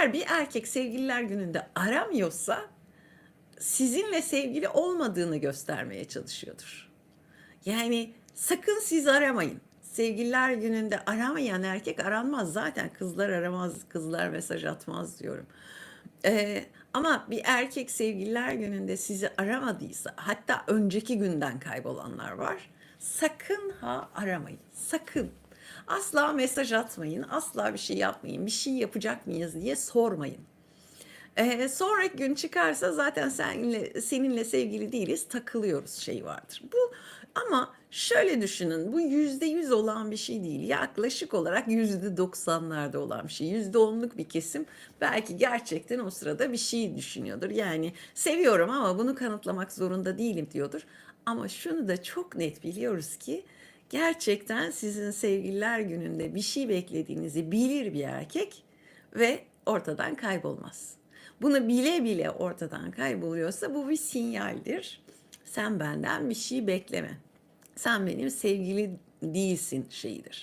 Eğer bir erkek sevgililer gününde aramıyorsa sizinle sevgili olmadığını göstermeye çalışıyordur. Yani sakın siz aramayın. Sevgililer gününde aramayan erkek aranmaz. Zaten kızlar aramaz, kızlar mesaj atmaz diyorum. Ee, ama bir erkek sevgililer gününde sizi aramadıysa, hatta önceki günden kaybolanlar var. Sakın ha aramayın. Sakın. Asla mesaj atmayın, asla bir şey yapmayın. Bir şey yapacak mıyız diye sormayın. Ee, sonraki gün çıkarsa zaten seninle, seninle sevgili değiliz takılıyoruz şey vardır. Bu ama şöyle düşünün bu yüzde yüz olan bir şey değil. Yaklaşık olarak yüzde doksanlarda olan bir şey. Yüzde onluk bir kesim belki gerçekten o sırada bir şey düşünüyordur. Yani seviyorum ama bunu kanıtlamak zorunda değilim diyordur. Ama şunu da çok net biliyoruz ki gerçekten sizin sevgililer gününde bir şey beklediğinizi bilir bir erkek ve ortadan kaybolmaz. Bunu bile bile ortadan kayboluyorsa bu bir sinyaldir. Sen benden bir şey bekleme. Sen benim sevgili değilsin şeyidir.